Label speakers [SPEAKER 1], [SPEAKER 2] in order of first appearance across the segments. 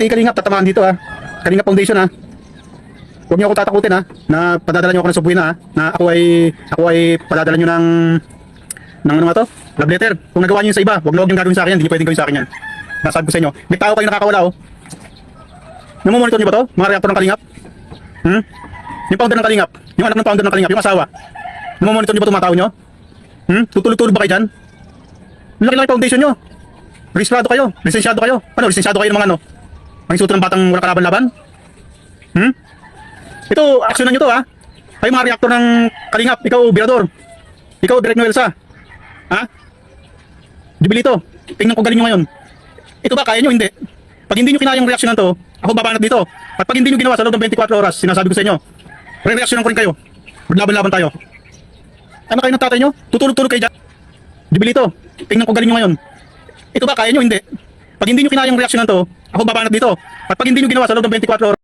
[SPEAKER 1] Pati Kalingap, tatamaan dito ha. Kalingap Foundation ha. Huwag niyo ako tatakutin ha, na padadala niyo ako ng subway na ha, na ako ay, ako ay padadala niyo ng, ng ano nga to? Love letter. Kung nagawa niyo sa iba, huwag na huwag niyo gagawin sa akin yan, hindi niyo pwedeng gawin sa akin yan. Nasabi ko sa inyo, may tao kayo nakakawala oh. Namumonitor niyo ba to? Mga reactor ng Kalingap? Hmm? Yung founder ng Kalingap, yung anak ng founder ng Kalingap, yung asawa. Namumonitor niyo ba itong mga tao niyo? Hmm? Tutulog-tulog ba kayo dyan? Laki-laki foundation nyo. Registrado kayo. Lisensyado kayo. Ano, lisensyado kayo ng mga ano? Mga insulto ng batang walang kalaban-laban? Hmm? Ito, aksyonan nyo to ha. Kayo mga reaktor ng Kalingap. Ikaw, Birador. Ikaw, Direk Noelsa. Ha? Jubilito. Tingnan ko galing nyo ngayon. Ito ba, kaya nyo? Hindi. Pag hindi nyo kinayang reaksyonan to, ako babanat dito. At pag hindi nyo ginawa sa loob ng 24 oras, sinasabi ko sa inyo, re-reaksyonan ko rin kayo. Maglaban-laban tayo. Ano kayo ng tatay nyo? Tutulog-tulog kayo dyan. Jubilito, tingnan ko galing nyo ngayon. Ito ba, kaya nyo? Hindi. Pag hindi nyo kinayang reaksyonan to, ako babanat dito. At pag hindi nyo ginawa sa loob ng 24 oras,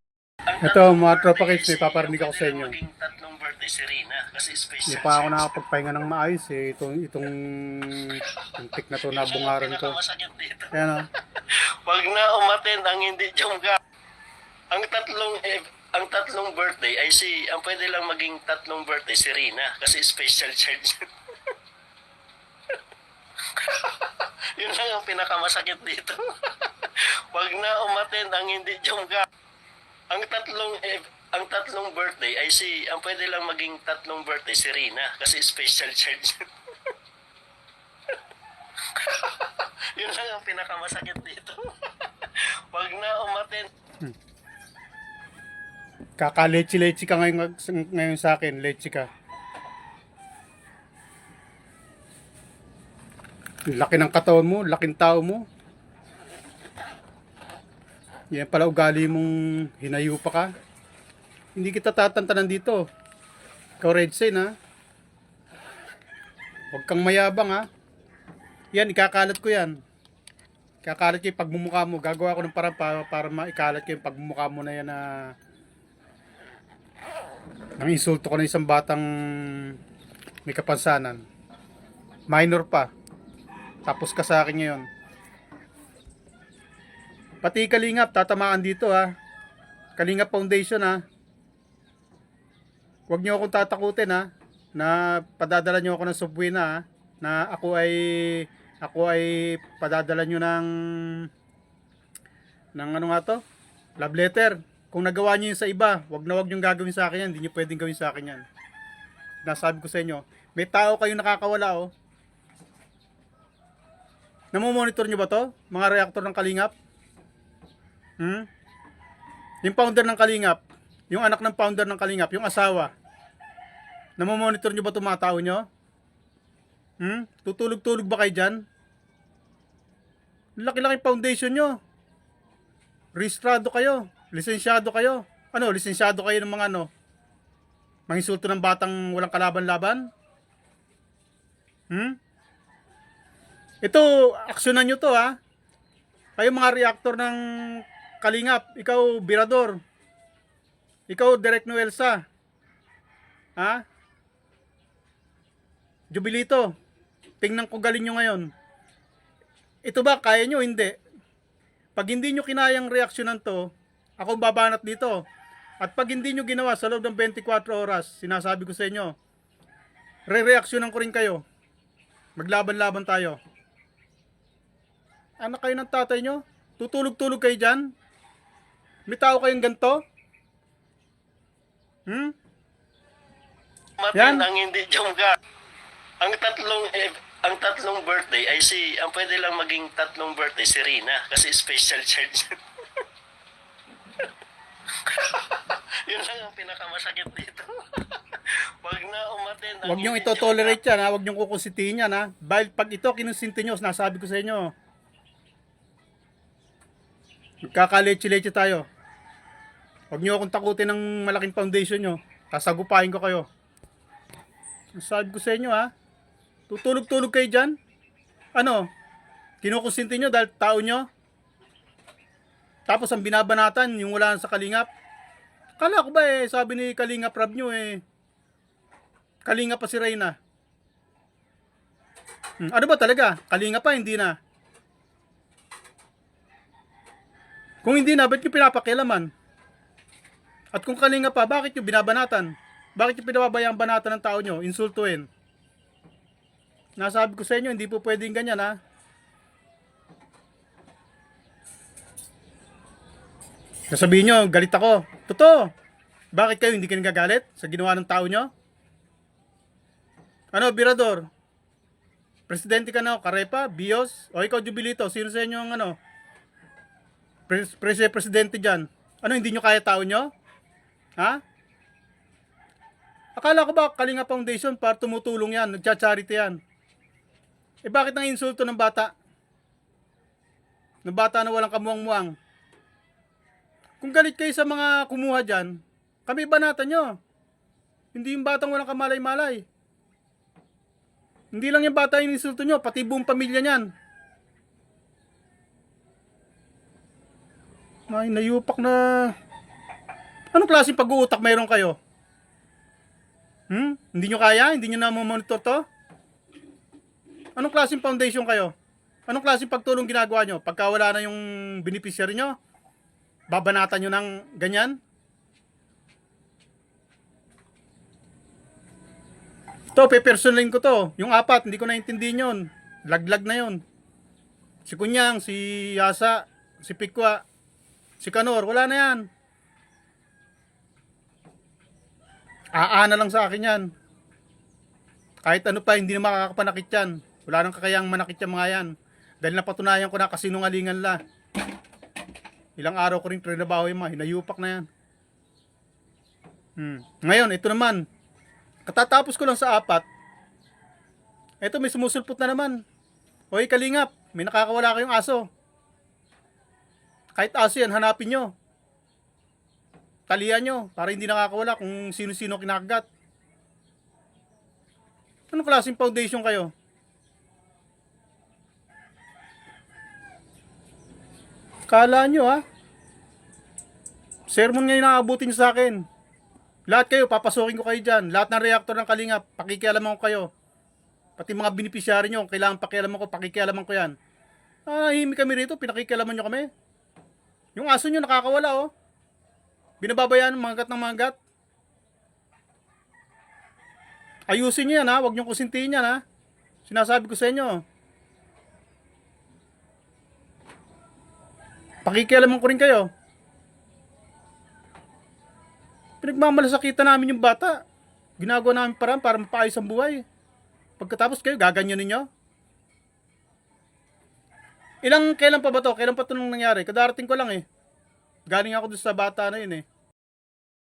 [SPEAKER 2] Ito, mga tropa kids, may paparinig ako sa inyo.
[SPEAKER 3] Tatlong birthday si Rina kasi special.
[SPEAKER 2] Hindi pa ako nakakapagpahinga ng maayos eh. Itong, itong, yung tik na to na bungaran ko. Ayan o.
[SPEAKER 3] Wag na umaten ang hindi jongga. Ang tatlong eh, ang tatlong birthday ay si ang pwede lang maging tatlong birthday si Rina kasi special charge. Yun lang ang pinakamasakit dito. Wag na umaten ang hindi jongga. Ang tatlong eh, ang tatlong birthday ay si ang pwede lang maging tatlong birthday si Rina kasi special charge. Yun lang ang pinakamasakit dito. Wag na umaten.
[SPEAKER 2] Kakalechi-lechi ka ngayon, ngayon sa akin. Lechi ka. Laki ng katawan mo, laking tao mo. Yan pala ugali mong hinayo pa ka. Hindi kita tatantanan dito. Ikaw Red Sign ha. Huwag kang mayabang ha. Yan, ikakalat ko yan. Ikakalat ko yung pagmumukha mo. Gagawa ko ng parang para, para maikalat ko yung pagmumukha mo na yan na nang insulto ko na isang batang may kapansanan. Minor pa. Tapos ka sa akin ngayon. Pati Kalingap, tatamaan dito ha. Kalingap Foundation ha. Huwag niyo akong tatakutin ha. Na padadala niyo ako ng subway na ha. Na ako ay ako ay padadala niyo ng ng ano nga to? Love letter. Kung nagawa niyo yun sa iba, wag na wag niyo gagawin sa akin yan. Hindi niyo pwedeng gawin sa akin yan. Nasabi ko sa inyo, may tao kayong nakakawala oh. Namomonitor niyo ba to? Mga reaktor ng Kalingap? Hmm? Yung founder ng Kalingap, yung anak ng founder ng Kalingap, yung asawa. Namomonitor niyo ba itong mga tao niyo? Hmm? Tutulog-tulog ba kayo dyan? Laki-laki foundation nyo. Registrado kayo. Lisensyado kayo. Ano, lisensyado kayo ng mga ano? Mga insulto ng batang walang kalaban-laban? Hmm? Ito, aksyonan nyo to ha. Kayo mga reaktor ng Kalingap. Ikaw, Birador. Ikaw, Direk Noelsa. Ha? Jubilito. Tingnan ko galing nyo ngayon. Ito ba, kaya nyo? Hindi. Pag hindi nyo kinayang reaksyonan to, ako babanat dito. At pag hindi nyo ginawa sa loob ng 24 oras, sinasabi ko sa inyo, re-reaksyonan ko rin kayo. Maglaban-laban tayo. Anak kayo ng tatay nyo? Tutulog-tulog kayo dyan? May tao kayong ganto? Hmm?
[SPEAKER 3] Umaten
[SPEAKER 2] Yan.
[SPEAKER 3] ang hindi jongga. Ang tatlong eh, ang tatlong birthday ay si ang pwede lang maging tatlong birthday si Rina kasi special charge. Yun lang ang pinakamasakit dito. Wag na umaten ang
[SPEAKER 2] Huwag niyong
[SPEAKER 3] hindi
[SPEAKER 2] ito-tolerate yan ha. Huwag niyong kukusitiin yan ha. Dahil pag ito kinusinti nyo, nasabi ko sa inyo. Magkakaleche-leche tayo. Huwag niyo akong takutin ng malaking foundation nyo. Kasagupahin ko kayo. Sabi ko sa inyo ha. Tutulog-tulog kayo dyan. Ano? Kinukusinti nyo dahil tao nyo. Tapos ang binabanatan, yung wala sa kalingap. Kala ko ba eh, sabi ni Kalingap Rab nyo eh. Kalinga pa si Reyna. Hmm, ano ba talaga? Kalinga pa, hindi na. Kung hindi na, ba't nyo pinapakialaman? At kung kalinga pa, bakit nyo binabanatan? Bakit nyo pinababayang banatan ng tao nyo? Insultuin. Nasabi ko sa inyo, hindi po pwedeng ganyan ha. Nasabihin nyo, galit ako. Totoo. Bakit kayo hindi kayo nagagalit sa ginawa ng tao nyo? Ano, Birador? Presidente ka na, Karepa, Bios, o ikaw, Jubilito, sino sa inyo ang ano? Pres pres presidente dyan. Ano, hindi nyo kaya tao nyo? Ha? Akala ko ba Kalinga Foundation para tumutulong yan, nagcha-charity yan? Eh bakit nang insulto ng bata? Ng bata na walang kamuang-muang? Kung galit kayo sa mga kumuha dyan, kami banatan nyo. Hindi yung batang walang kamalay-malay. Hindi lang yung bata yung insulto nyo, pati buong pamilya niyan. Ay, nayupak na... Anong klaseng pag-uutak mayroon kayo? Hmm? Hindi nyo kaya? Hindi nyo na monitor to? Anong klaseng foundation kayo? Anong klaseng pagtulong ginagawa nyo? Pagka wala na yung beneficiary nyo? Babanatan nyo ng ganyan? To, pepersonalin ko to. Yung apat, hindi ko naintindihan yun. Laglag na yun. Si Kunyang, si Yasa, si Pikwa, si Kanor, wala na yan. Aana lang sa akin yan. Kahit ano pa, hindi na makakapanakit yan. Wala nang kakayang manakit yung mga yan. Dahil napatunayan ko na kasinungalingan la. Ilang araw ko rin trinabaho yung mga, hinayupak na yan. Hmm. Ngayon, ito naman, Katatapos ko lang sa apat. Eto may sumusulpot na naman. Hoy kalingap, may nakakawala kayong aso. Kahit aso yan, hanapin nyo. Talian nyo, para hindi nakakawala kung sino-sino kinakagat. Anong klaseng foundation kayo? Kala nyo ha? Sermon ngayon naabutin nyo sa akin. Lahat kayo, papasukin ko kayo dyan. Lahat ng reactor ng Kalingap, pakikialaman ko kayo. Pati mga beneficiary nyo, kailangan pakialaman ko, pakikialaman ko yan. Ah, himi kami rito, pinakikialaman nyo kami. Yung aso nyo nakakawala, oh. Binababayaan ng mga gat ng mga gat. Ayusin nyo yan, ha. Huwag nyo kusintihin yan, ha. Sinasabi ko sa inyo. Pakikialaman ko rin kayo. Pinagmamalasakitan namin yung bata. Ginagawa namin parang para mapaayos ang buhay. Pagkatapos kayo, gaganyan ninyo. Ilang, kailan pa ba to? Kailan pa ito nung nangyari? Kadarating ko lang eh. Galing ako doon sa bata na yun eh.